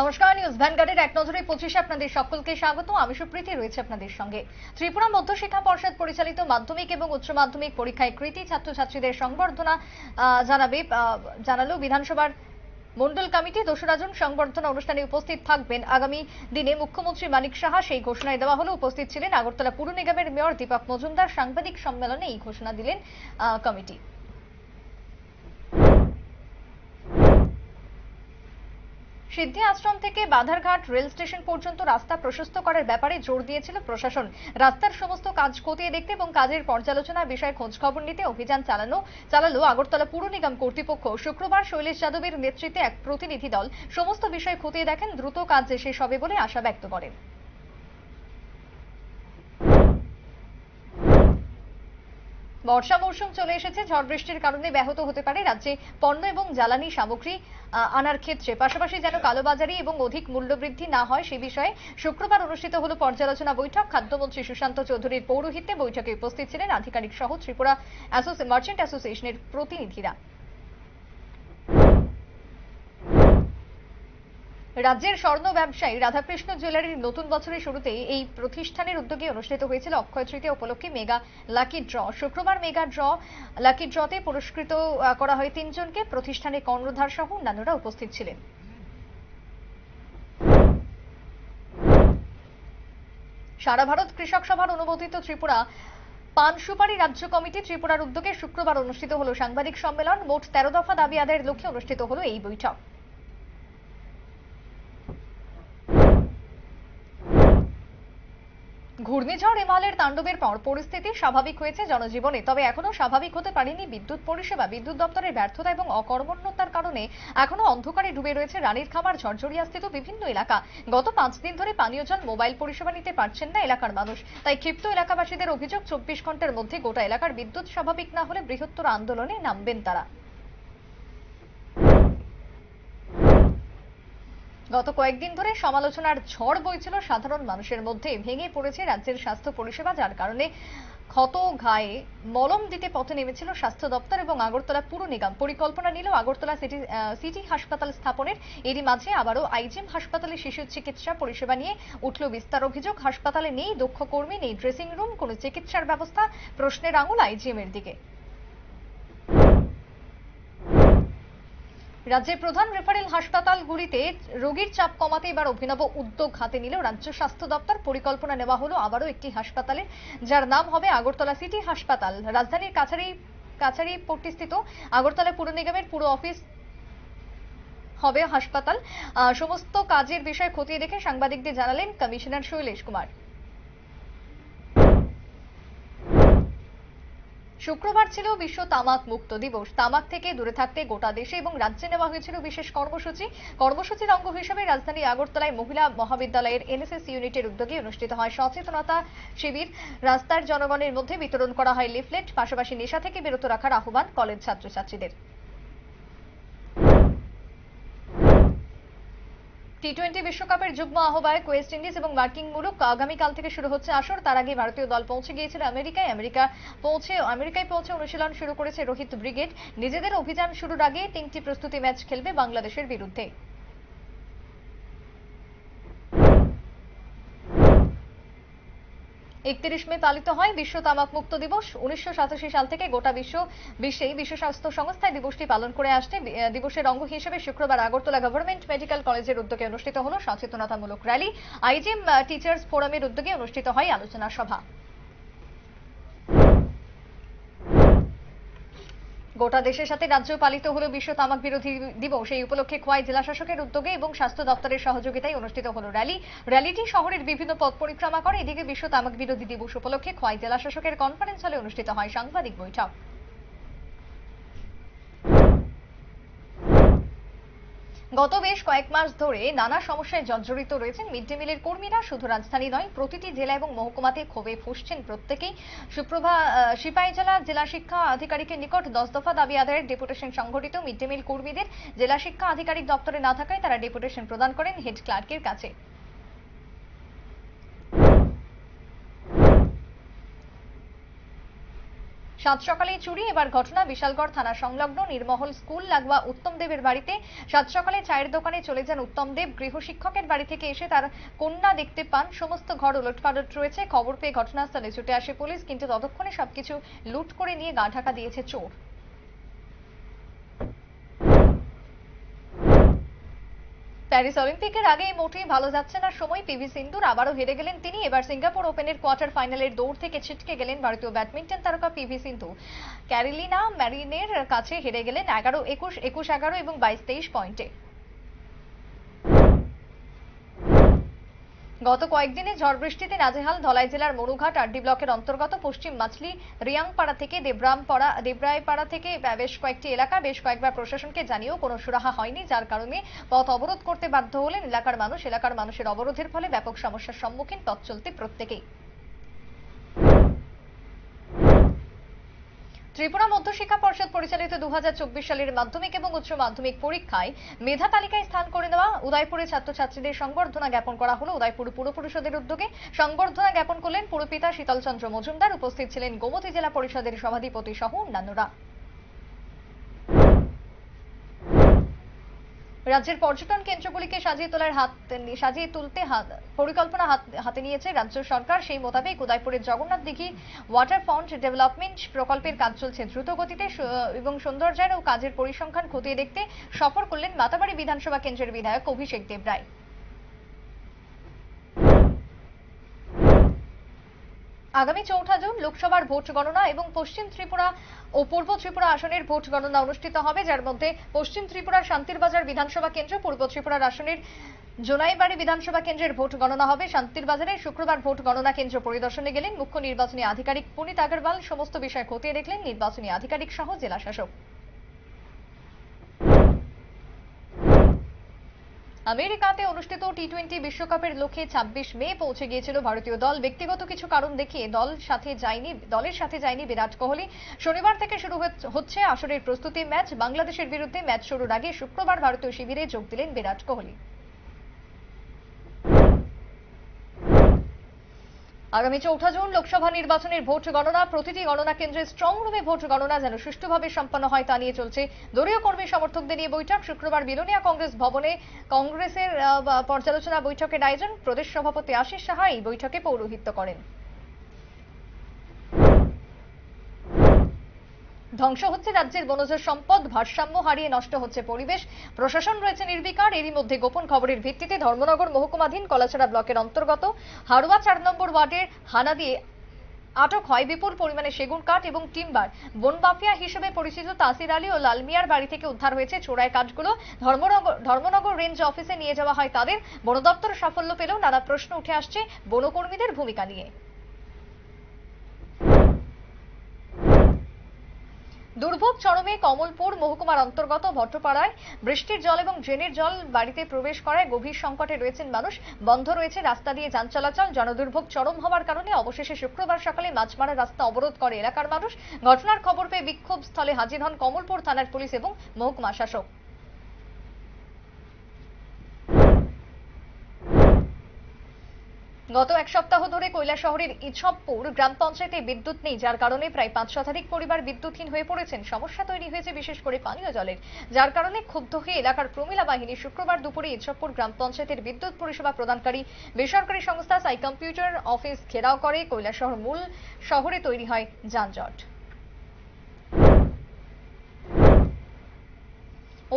নমস্কার, নিউজ ভ্যানগার্ডের এক নজরে পঁচিশে আপনাদের সকলকে স্বাগত। আমি সুপ্রীতি, রয়েছে আপনাদের সঙ্গে। ত্রিপুরা মধ্যশিক্ষা পর্ষদ পরিচালিত মাধ্যমিক এবং উচ্চ মাধ্যমিক পরীক্ষায় কৃতি ছাত্রছাত্রীদের সংবর্ধনা জানাবে জানালো বিধানসভার মন্ডল কমিটি। দোসরা জুন সংবর্ধনা অনুষ্ঠানে উপস্থিত থাকবেন আগামী দিনে মুখ্যমন্ত্রী মানিক সাহা। সেই ঘোষণায় দেওয়া হলো, উপস্থিত ছিলেন আগরতলা পুর নিগমের মেয়র দীপক মজুমদার। সাংবাদিক সম্মেলনে এই ঘোষণা দিলেন কমিটি। সিদ্ধি আশ্রম থেকে বাধারঘাট রেল স্টেশন পর্যন্ত রাস্তা প্রশস্ত করার ব্যাপারে জোর দিয়েছিল প্রশাসন। রাস্তার সমস্ত কাজ খতিয়ে দেখতে এবং কাজের পর্যালোচনা বিষয়ে খোঁজ খবর নিতে অভিযান চালানো চালালো আগরতলা পুর নিগম কর্তৃপক্ষ। শুক্রবার শৈলেশ যাদবের নেতৃত্বে এক প্রতিনিধি দল সমস্ত বিষয় খতিয়ে দেখেন, দ্রুত কাজ শেষ হবে বলে আশা ব্যক্ত করেন। বর্ষা মৌসুম চলে এসেছে। ঝড় বৃষ্টির কারণে ব্যাহত হতে পারে রাজ্যে পণ্য এবং জ্বালানি সামগ্রী আনার ক্ষেত্রে। পাশাপাশি যেন কালোবাজারি এবং অধিক মূল্যবৃদ্ধি না হয়, সে বিষয়ে শুক্রবার অনুষ্ঠিত হলো পর্যালোচনা বৈঠক। খাদ্যমন্ত্রী সুশান্ত চৌধুরীর পৌরোহিত্যে বৈঠকে উপস্থিত ছিলেন আধিকারিক সহ ত্রিপুরা মার্চেন্ট অ্যাসোসিয়েশনের প্রতিনিধিরা। রাজ্যের স্বর্ণ ব্যবসায়ী রাধাকৃষ্ণ জুয়েলারির নতুন বছরের শুরুতেই এই প্রতিষ্ঠানের উদ্যোগে অনুষ্ঠিত হয়েছিল অক্ষয় তৃতীয়া উপলক্ষে মেগা লাকি ড্র। শুক্রবার মেগা ড্র, লাকি ড্রতে পুরস্কৃত করা হয় তিনজনকে। প্রতিষ্ঠানের কর্ণধার সহ অন্যান্যরা উপস্থিত ছিলেন। সারা ভারত কৃষক সভার অনুমোদিত ত্রিপুরা পান সুপারি রাজ্য কমিটি ত্রিপুরার উদ্যোগে শুক্রবার অনুষ্ঠিত হলো সাংবাদিক সম্মেলন। মোট তেরো দফা দাবি আদায়ের লক্ষ্যে অনুষ্ঠিত হলো এই বৈঠক। ঘূর্ণিঝড় এমালের তাণ্ডবের পর পরিস্থিতি স্বাভাবিক হয়েছে জনজীবনে, তবে এখনও স্বাভাবিক হতে পারেনি বিদ্যুৎ পরিষেবা। বিদ্যুৎ দপ্তরের ব্যর্থতা এবং অকর্মণ্যতার কারণে এখনও অন্ধকারে ডুবে রয়েছে রানীর খামার, ঝরঝরিয়া স্থিত বিভিন্ন এলাকা। গত পাঁচ দিন ধরে পানীয় জল মোবাইল পরিষেবা নিতে পারছেন না এলাকার মানুষ। তাই ক্ষিপ্ত এলাকাবাসীদের অভিযোগ, চব্বিশ ঘণ্টার মধ্যে গোটা এলাকার বিদ্যুৎ স্বাভাবিক না হলে বৃহত্তর আন্দোলনে নামবেন তারা। গত কয়েকদিন ধরে সমালোচনার ঝড় বইছিল সাধারণ মানুষের মধ্যে। ভেঙে পড়েছে রাজ্যের স্বাস্থ্য পরিষেবা, যার কারণে ক্ষত, ঘায়ে, মলম দিতে পথে নেমেছিল স্বাস্থ্য দপ্তর এবং আগরতলা পুর নিগম। পরিকল্পনা নিল আগরতলা সিটি সিটি হাসপাতাল স্থাপনের। এরই মাঝে আবারও আইজিএম হাসপাতালে শিশু চিকিৎসা পরিষেবা নিয়ে উঠল বিস্তার অভিযোগ। হাসপাতালে নেই দক্ষ কর্মী, নেই ড্রেসিং রুম কোনো চিকিৎসার ব্যবস্থা। প্রশ্নের আঙুল আইজিএম এর দিকে। রাজ্যের প্রধান রেফারেল হাসপাতালগুলিতে রোগীর চাপ কমাতে এবার অভিনব উদ্যোগ হাতে নিল রাজ্য স্বাস্থ্য দপ্তর। পরিকল্পনা নেওয়া হলো আবারও একটি হাসপাতালে, যার নাম হবে আগরতলা সিটি হাসপাতাল। রাজধানীর কাছারি কাছারি পট্টিস্থিত আগরতলা পুর নিগমের পুরো অফিস হবে হাসপাতাল। সমস্ত কাজের বিষয় খতিয়ে দেখে সাংবাদিকদের জানালেন কমিশনার শৈলেশ কুমার। শুক্রবার ছিল বিশ্ব তামাক মুক্ত দিবস। তামাক থেকে দূরে থাকতে গোটা দেশে এবং রাজ্যে নেওয়া হয়েছিল বিশেষ কর্মসূচি। কর্মসূচির অঙ্গ হিসেবে রাজধানী আগরতলায় মহিলা মহাবিদ্যালয়ের এনএসএস ইউনিটের উদ্যোগে অনুষ্ঠিত হয় সচেতনতা শিবির। রাস্তার জনগণের মধ্যে বিতরণ করা হয় লিফলেট, পাশাপাশি নেশা থেকে বিরত রাখার আহ্বান কলেজ ছাত্রছাত্রীদের। টি টোয়েন্টি বিশ্বকাপের যুগ্ম আহ্বায়ক ওয়েস্ট ইন্ডিজ এবং মার্কিন মুলুক আগামীকাল থেকে শুরু হচ্ছে আসর। তার আগে ভারতীয় দল পৌঁছে গিয়েছিল আমেরিকায়। আমেরিকা পৌঁছে, আমেরিকায় পৌঁছে অনুশীলন শুরু করেছে রোহিত ব্রিগেড। নিজেদের অভিযান শুরুর আগে তিনটি প্রস্তুতি ম্যাচ খেলবে বাংলাদেশের বিরুদ্ধে। একত্রিশ মে পালিত হয় বিশ্ব তামাক মুক্ত দিবস। উনিশশো সাতাশি সাল থেকে গোটা বিশ্ব বিশ্বেই বিশ্ব স্বাস্থ্য সংস্থায় দিবসটি পালন করে আসছে। দিবসের অঙ্গ হিসেবে শুক্রবার আগরতলা গভর্নমেন্ট মেডিকেল কলেজের উদ্যোগে অনুষ্ঠিত হলো সচেতনতামূলক র্যালি। আইজিএম টিচার্স ফোরামের উদ্যোগে অনুষ্ঠিত হয় আলোচনা সভা। গোটা দেশের সাথে রাজ্য পালিত হলো বিশ্ব তামাক বিরোধী দিবস। এই উপলক্ষে খোয়াই জেলা শাসকের উদ্যোগে এবং স্বাস্থ্য দপ্তরের সহযোগিতায় অনুষ্ঠিত হলো র্যালি। র্যালিটি শহরের বিভিন্ন পথ পরিক্রমা করে। এদিকে বিশ্ব তামাক বিরোধী দিবস উপলক্ষে খোয়াই জেলা শাসকের কনফারেন্স হলে অনুষ্ঠিত হয় সাংবাদিক বৈঠক। গত বেশ কয়েক মাস ধরে নানা সমস্যায় জর্জরিত রয়েছেন মিড ডে মিলের কর্মীরা। শুধু রাজধানী নয়, প্রতিটি জেলা এবং মহকুমাতে ক্ষোভে ফুসছেন প্রত্যেকেই। সুপ্রভা সিপাহী জেলা জেলা শিক্ষা আধিকারিকের নিকট দশ দফা দাবি আদায়ের ডেপুটেশন সংঘটিত মিড ডে মিল কর্মীদের। জেলা শিক্ষা আধিকারিক দপ্তরে না থাকায় তারা ডেপুটেশন প্রদান করেন হেড ক্লার্কের কাছে। সাত সকালে চুরি, এবার ঘটনা বিশালগড় থানা সংলগ্ন নির্মহল স্কুল লাগোয়া উত্তম দেবের বাড়িতে। সাত সকালে চায়ের দোকানে চলে যান উত্তম দেব। গৃহশিক্ষকের বাড়ি থেকে এসে তার কন্যা দেখতে পান। সমস্ত ঘর ওলটপালট রয়েছে। খবর পেয়ে ঘটনাস্থলে ছুটে আসে পুলিশ, কিন্তু ততক্ষণে সবকিছু লুট করে নিয়ে গা ঢাকা দিয়েছে চোর। প্যারিস অলিম্পিকের আগে মোটেই ভালো যাচ্ছে না সময়। পিভি সিন্ধুর আবারও হেরে গেলেন তিনি। এবার সিঙ্গাপুর ওপেনের কোয়ার্টার ফাইনালের দৌড় থেকে ছিটকে গেলেন ভারতীয় ব্যাডমিন্টন তারকা পিভি সিন্ধু। ক্যারিলিনা ম্যারিনের কাছে হেরে গেলেন এগারো, একুশ একুশ, এগারো এবং বাইশ, তেইশ পয়েন্টে। গত কয়েকদিনে ঝড় বৃষ্টিতে নাজেহাল ধলাই জেলার মরুঘাট আরডি ব্লকের অন্তর্গত পশ্চিম মাছলি রিয়াংপাড়া থেকে দেবরামপাড়া দেবরায়পাড়া থেকে বেশ কয়েকটি এলাকা, বেশ কয়েকবার প্রশাসনকে জানিয়েও কোনো সুরাহা হয়নি, যার কারণে পথ অবরোধ করতে বাধ্য হলেন এলাকার মানুষ। এলাকার মানুষের অবরোধের ফলে ব্যাপক সমস্যার সম্মুখীন পথ চলতে প্রত্যেকেই। ত্রিপুরা মধ্যশিক্ষা পর্ষদ পরিচালিত দু হাজার চব্বিশ সালের মাধ্যমিক এবং উচ্চ মাধ্যমিক পরীক্ষায় মেধা তালিকায় স্থান করে নেওয়া উদয়পুরে ছাত্রছাত্রীদের সংবর্ধনা জ্ঞাপন করা হলো। উদয়পুর পুর পরিষদের উদ্যোগে সংবর্ধনা জ্ঞাপন করলেন পুরপিতা শীতলচন্দ্র মজুমদার। উপস্থিত ছিলেন গোমতী জেলা পরিষদের সভাধিপতি সহ অন্যান্যরা। রাজ্যের পর্যটন কেন্দ্রগুলিকে সাজিয়ে তোলার হাত, সাজিয়ে তুলতে পরিকল্পনা হাত- হাতে নিয়েছে রাজ্য সরকার। সেই মোতাবেক উদয়পুরের Jagannath Dighi water front development প্রকল্পের কাজ চলছে দ্রুত গতিতে। এবং সৌন্দর্যায়ন ও কাজের পরিসংখ্যান খতিয়ে দেখতে সফর করলেন মাতাবাড়ি বিধানসভা কেন্দ্রের বিধায়ক অভিষেক দেব রায় আগামী চৌঠা জুন লোকসভার ভোট গণনা এবং পশ্চিম ত্রিপুরা ও পূর্ব ত্রিপুরা আসনের ভোট গণনা অনুষ্ঠিত হবে, যার মধ্যে পশ্চিম ত্রিপুরার শান্তিরবাজার বিধানসভা কেন্দ্র, পূর্ব ত্রিপুরার আসনের জোনাইবাড়ি বিধানসভা কেন্দ্রের ভোট গণনা হবে। শান্তিরবাজারে শুক্রবার ভোট গণনা কেন্দ্র পরিদর্শনে গেলেন মুখ্য নির্বাচনী আধিকারিক পুনিত আগরওয়াল। সমস্ত বিষয় খতিয়ে দেখলেন নির্বাচনী আধিকারিক সহ জেলা শাসক। আমেরিকাতে অনুষ্ঠিত টি টোয়েন্টি বিশ্বকাপের লক্ষ্যে ছাব্বিশ মে পৌঁছে গিয়েছিল ভারতীয় দল। ব্যক্তিগত কিছু কারণ দেখিয়ে দল সাথে যায়নি, দলের সাথে যায়নি বিরাট কোহলি। শনিবার থেকে শুরু হচ্ছে- আসরের প্রস্তুতি ম্যাচ। বাংলাদেশের বিরুদ্ধে ম্যাচ শুরুর আগে শুক্রবার ভারতীয় শিবিরে যোগ দিলেন বিরাট কোহলি। আগামী চৌঠা জুন লোকসভা নির্বাচনের ভোট গণনা, প্রতিটি গণনা কেন্দ্রে স্ট্রং রুমে ভোট গণনা যেন সুষ্ঠুভাবে সম্পন্ন হয় তা নিয়ে চলছে দলীয় কর্মী সমর্থকদের নিয়ে বৈঠক। শুক্রবার বিলোনিয়া কংগ্রেস ভবনে কংগ্রেসের পর্যালোচনা বৈঠকের আয়োজন। প্রদেশ সভাপতি আশিস সাহা এই বৈঠকে পৌরোহিত্য করেন। ধ্বংস হচ্ছে রাজ্যের বনজ সম্পদ, ভারসাম্য হারিয়ে নষ্ট হচ্ছে পরিবেশ। প্রশাসন রয়েছে নির্বিকার, এরই মধ্যে গোপন খবরের ভিত্তিতে ধর্মনগর মহকুমাধীন কলাছড়া ব্লকের অন্তর্গত হাড়ুয়া চার নম্বর ওয়ার্ডের হানা দিয়ে আটক হয় বিপুল পরিমাণে সেগুন কাঠ এবং টিম্বার। বন হিসেবে পরিচিত তাসির আলী ও লালমিয়ার বাড়ি থেকে উদ্ধার হয়েছে চোরাই কাঠগুলো। ধর্মনগর ধর্মনগর রেঞ্জ অফিসে নিয়ে যাওয়া হয় তাদের। বন দপ্তর সাফল্য পেলেও নানা প্রশ্ন উঠে আসছে বনকর্মীদের ভূমিকা নিয়ে। দুর্ভোগ চরমে কমলপুর মহকুমার অন্তর্গত ভট্টপাড়ায় বৃষ্টির জল এবং ড্রেনের জল বাড়িতে প্রবেশ করায় গভীর সংকটে রয়েছেন মানুষ। বন্ধ রয়েছে রাস্তা দিয়ে যান চলাচল। জনদুর্ভোগ চরম হওয়ার কারণে অবশেষে শুক্রবার সকালে মাছমারা রাস্তা অবরোধ করে এলাকার মানুষ। ঘটনার খবর পেয়ে বিক্ষোভ স্থলে হাজির হন কমলপুর থানার পুলিশ এবং মহকুমা শাসক। গত এক সপ্তাহ ধরে কৈলা শহরের ইছবপুর গ্রাম পঞ্চায়েতে বিদ্যুৎ নেই, যার কারণে প্রায় পাঁচ শতাধিক পরিবার বিদ্যুৎহীন হয়ে পড়েছেন। সমস্যা তৈরি হয়েছে বিশেষ করে পানীয় জলের, যার কারণে ক্ষুব্ধ হয়ে এলাকার প্রমিলা বাহিনী শুক্রবার দুপুরে ইছবপুর গ্রাম পঞ্চায়েতের বিদ্যুৎ পরিষেবা প্রদানকারী বেসরকারি সংস্থা সাই কম্পিউটার অফিস ঘেরাও করে কৈলাসহর মূল শহরে তৈরি হয় যানজট।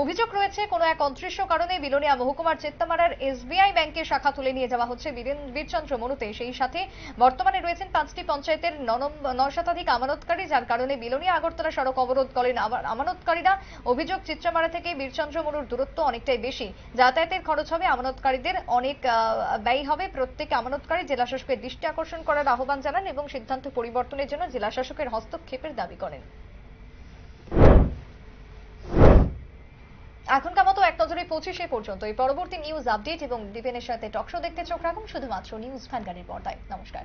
অভিযোগ রয়েছে, কোনো এক অদৃশ্য কারণে বিলোনিয়া মহকুমার চেত্তামারার এসবিআই ব্যাংকের শাখা তুলে নিয়ে যাওয়া হচ্ছে বীরচন্দ্র মনুতে। সেই সাথে বর্তমানে রয়েছেন পাঁচটি পঞ্চায়েতের নয় শতাধিক আমানতকারী, যার কারণে বিলোনিয়া আগরতলা সড়ক অবরোধ করেন আমানতকারীরা। অভিযোগ চিত্রামারা থেকে বীরচন্দ্র মনুর দূরত্ব অনেকটাই বেশি। যাতায়াতের খরচ হবে আমানতকারীদের অনেক ব্যয় হবে। প্রত্যেক আমানতকারী জেলা শাসকের দৃষ্টি আকর্ষণ করার আহ্বান জানান এবং সিদ্ধান্ত পরিবর্তনের জন্য জেলা শাসকের হস্তক্ষেপের দাবি করেন। এখনকার মতো এক নজরে পঁচিশে পর্যন্ত। এই পরবর্তী নিউজ আপডেট এবং দীপেনের সাথে টকশো দেখতে চোখ রাখুন শুধুমাত্র নিউজ ভ্যানগাড়ির পর্দায়। নমস্কার।